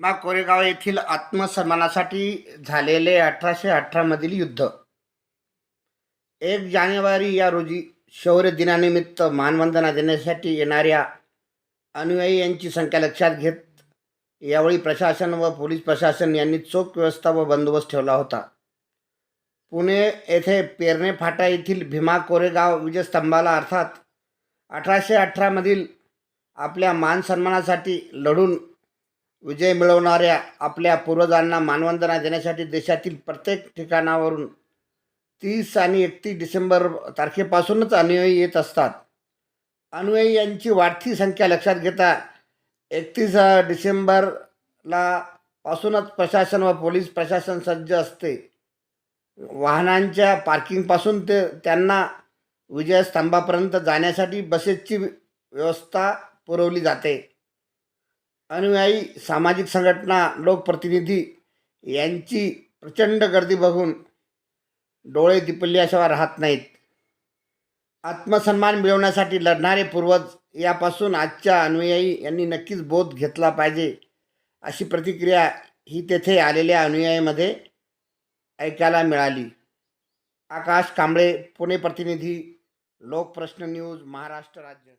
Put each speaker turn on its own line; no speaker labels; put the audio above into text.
भीमा कोरेगाव येथील आत्मसन्मानासाठी झालेले अठराशे अठरामधील युद्ध. एक जानेवारी या रोजी शौर्य दिनानिमित्त मानवंदना देण्यासाठी येणाऱ्या अनुयायी यांची संख्या लक्षात घेत यावेळी प्रशासन व पोलीस प्रशासन यांनी चोख व्यवस्था व बंदोबस्त ठेवला होता. पुणे येथे पेरणे फाटा येथील भीमा कोरेगाव विजयस्तंभाला अर्थात अठराशे अठरामधील आपल्या मानसन्मानासाठी लढून विजय मिळवणाऱ्या आपल्या पूर्वजांना मानवंदना देण्यासाठी देशातील प्रत्येक ठिकाणावरून तीस आणि एकतीस डिसेंबर तारखेपासूनच अनुयायी येत असतात. अनुयायी यांची वाढती संख्या लक्षात घेता एकतीस डिसेंबरला पासूनच प्रशासन व पोलीस प्रशासन सज्ज असते. वाहनांच्या पार्किंगपासून ते त्यांना विजयस्तंभापर्यंत जाण्यासाठी बसेसची व्यवस्था पुरवली जाते. अनुयायी सामाजिक संघटना लोकप्रतिनिधी यांची प्रचंड गर्दी बघून डोळे दिपल्याशिवाय राहत नाहीत. आत्मसन्मान मिळवण्यासाठी लढणारे पूर्वज यापासून आजच्या अनुयायी यांनी नक्कीच बोध घेतला पाहिजे अशी प्रतिक्रिया ही तेथे आलेल्या अनुयायीमध्ये ऐकायला मिळाली. आकाश कांबळे पुणे प्रतिनिधी लोकप्रश्न न्यूज महाराष्ट्र राज्य.